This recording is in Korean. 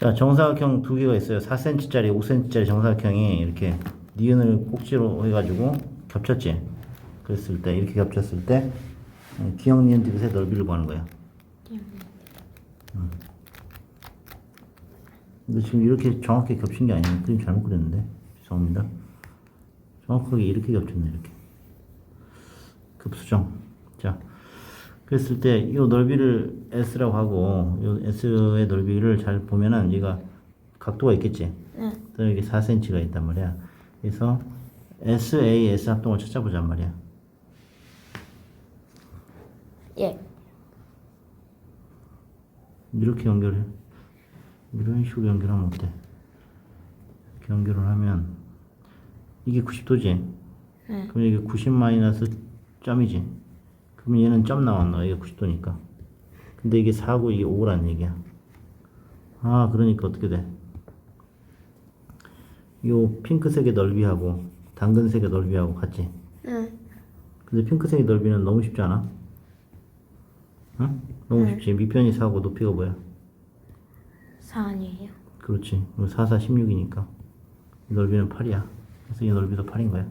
자, 정사각형 두 개가 있어요. 4cm짜리, 5cm짜리 정사각형이 이렇게 니은을 꼭지로 해가지고 겹쳤지. 그랬을 때, 이렇게 겹쳤을 때, 어, 기억 니은 디귿의 넓이를 구하는 거야. 음. 근데 지금 이렇게 정확히 겹친 게 아니에요. 그림 잘못 그렸는데. 죄송합니다. 정확하게 이렇게 겹쳤네, 이렇게. 급수정. 자, 그랬을 때 이 넓이를 S라고 하고 이 S의 넓이를 잘 보면은 얘가 각도가 있겠지. 네. 또 여기 4cm가 있단 말이야. 그래서 SAS 합동을 찾아보잔 말이야. 예. 이렇게 연결해. 이런 식으로 연결하면 어때? 이렇게 연결을 하면 이게 90도지. 네. 그럼 이게 90 마이너스 점이지. 그러면 얘는 점 나왔나? 이게 90도니까. 근데 이게 4고 이게 5란 얘기야. 아, 그러니까 어떻게 돼? 요 핑크색의 넓이하고 당근색의 넓이하고 같지? 응. 근데 핑크색의 넓이는 너무 쉽지 않아? 응? 너무 네. 쉽지. 밑변이 4고 높이가 뭐야? 4 아니에요? 그렇지. 4, 4, 16이니까. 넓이는 8이야. 그래서 이 넓이도 8인 거야.